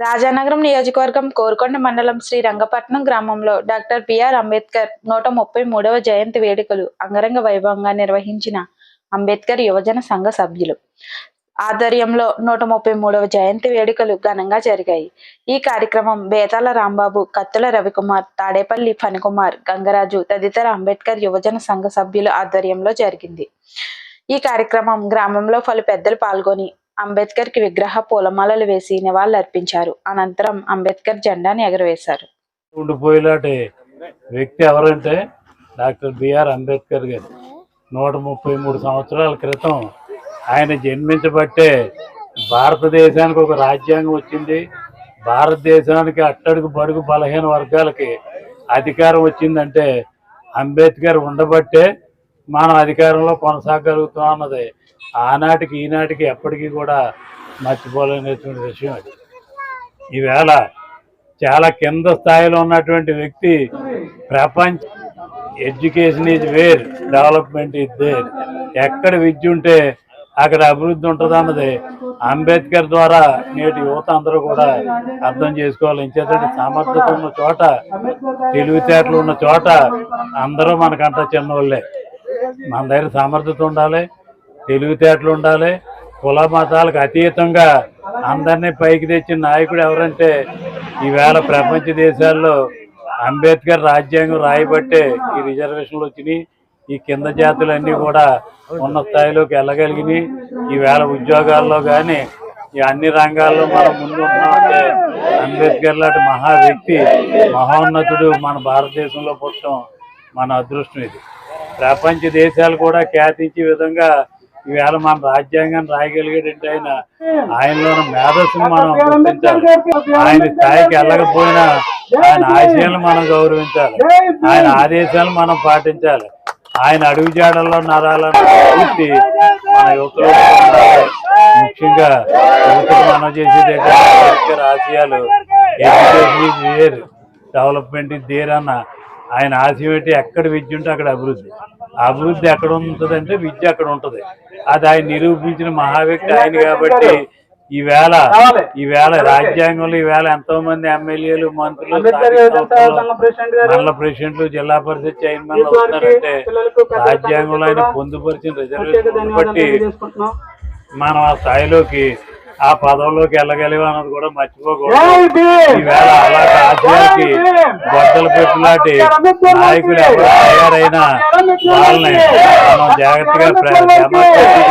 రాజానగరం నియోజకవర్గం కోరుకొండ మండలం శ్రీ రంగపట్నం గ్రామంలో డాక్టర్ బిఆర్ అంబేద్కర్ నూట ముప్పై మూడవ జయంతి వేడుకలు అంగరంగ వైభవంగా నిర్వహించిన అంబేద్కర్ యువజన సంఘ సభ్యులు. ఆధ్వర్యంలో నూట ముప్పై మూడవ జయంతి వేడుకలు ఘనంగా జరిగాయి. ఈ కార్యక్రమం బేతాల రాంబాబు కత్తుల రవికుమార్ తాడేపల్లి ఫణికుమార్ గంగరాజు తదితర అంబేద్కర్ యువజన సంఘ సభ్యుల ఆధ్వర్యంలో జరిగింది. ఈ కార్యక్రమం గ్రామంలో పలు పెద్దలు పాల్గొని అంబేద్కర్కి విగ్రహ పూలమాలలు వేసి నివాళులర్పించారు అనంతరం అంబేద్కర్ జెండాని ఎగరవేశారు. ఉండిపోయేలాంటి వ్యక్తి ఎవరంటే డాక్టర్ బిఆర్ అంబేద్కర్ గారు. నూట ముప్పై మూడు సంవత్సరాల క్రితం ఆయన జన్మించబట్టే భారతదేశానికి ఒక రాజ్యాంగం వచ్చింది. భారతదేశానికి అట్టడుగు బడుగు బలహీన వర్గాలకి అధికారం వచ్చిందంటే అంబేద్కర్ ఉండబట్టే మనం అధికారంలో కొనసాగలుగుతున్నాం అన్నది. ఆనాటికి ఈనాటికి ఎప్పటికీ కూడా మర్చిపోలేనటువంటి విషయం అది. ఈవేళ చాలా కింద స్థాయిలో ఉన్నటువంటి వ్యక్తి ప్రపంచ education is where development is there. ఎక్కడ విద్య ఉంటే అక్కడ అభివృద్ధి ఉంటుంది అన్నది. అంబేద్కర్ ద్వారా నేటి యువత అందరూ కూడా అర్థం చేసుకోవాలి. ఇంచేతంటే సామర్థ్యత ఉన్న చోట తెలివితేటలు ఉన్న చోట అందరూ మనకంట చిన్నవాళ్ళే మన దగ్గర సామర్థ్యత ఉండాలి తెలివితేటలు ఉండాలి కుల మతాలకు అతీతంగా అందరినీ పైకి తెచ్చిన నాయకుడు ఎవరంటే ఈవేళ ప్రపంచ దేశాల్లో అంబేద్కర్ రాజ్యాంగం రాయబట్టే ఈ రిజర్వేషన్లు వచ్చినాయి. ఈ కింద జాతులన్నీ కూడా ఉన్న స్థాయిలోకి వెళ్ళగలిగినాయి. ఈవేళ ఉద్యోగాల్లో కానీ ఈ అన్ని రంగాల్లో మనం ముందు ఉన్నామంటే అంబేద్కర్ లాంటి మహా వ్యక్తి మహోన్నతుడు మన భారతదేశంలో పుట్టడం మన అదృష్టం ఇది. ప్రపంచ దేశాలు కూడా ఖ్యాతించే విధంగా ఈవేళ మన రాజ్యాంగాన్ని రాయగలిగేటంటే ఆయన ఆయనలో మేధస్సును మనం గుర్తించాలి. ఆయన స్థాయికి వెళ్ళకపోయినా ఆయన ఆశయాలను మనం గౌరవించాలి. ఆయన ఆదేశాలను మనం పాటించాలి. ఆయన అడుగు జాడల్లో నరాలను పూర్తి మన యువతలో ఉండాలి ముఖ్యంగా యువతకు మనం చేసేది ఏంటంటే ఆశయాలు ఎడ్యుకేషన్ వేర్ డెవలప్మెంట్ దేర్ అన్న ఆయన ఆశయం ఏంటి? ఎక్కడ విద్య ఉంటే అక్కడ అభివృద్ధి. అభివృద్ధి ఎక్కడ ఉంటుందంటే విద్య అక్కడ ఉంటుంది. అది ఆయన నిరూపించిన మహా వ్యక్తి ఆయన కాబట్టి ఈవేళ ఈవేళ రాజ్యాంగంలో ఈవేళ ఎంతో మంది ఎమ్మెల్యేలు మంత్రులు మండల ప్రెసిడెంట్లు జిల్లా పరిషత్ చైర్మన్ వస్తున్నారంటే రాజ్యాంగంలో ఆయన పొందుపరిచిన రిజర్వేషన్ బట్టి మనం ఆ స్థాయిలోకి ఆ పదవిలోకి వెళ్ళగలిగాం అన్నది కూడా మర్చిపోకూడదు. ఈవేళ అలాంటి ఆశయాలకి గొడ్డలు పెట్టిలాంటి నాయకులు ఎవరు తయారైనా వాళ్ళని మనం జాగ్రత్తగా డెమోక్రసీ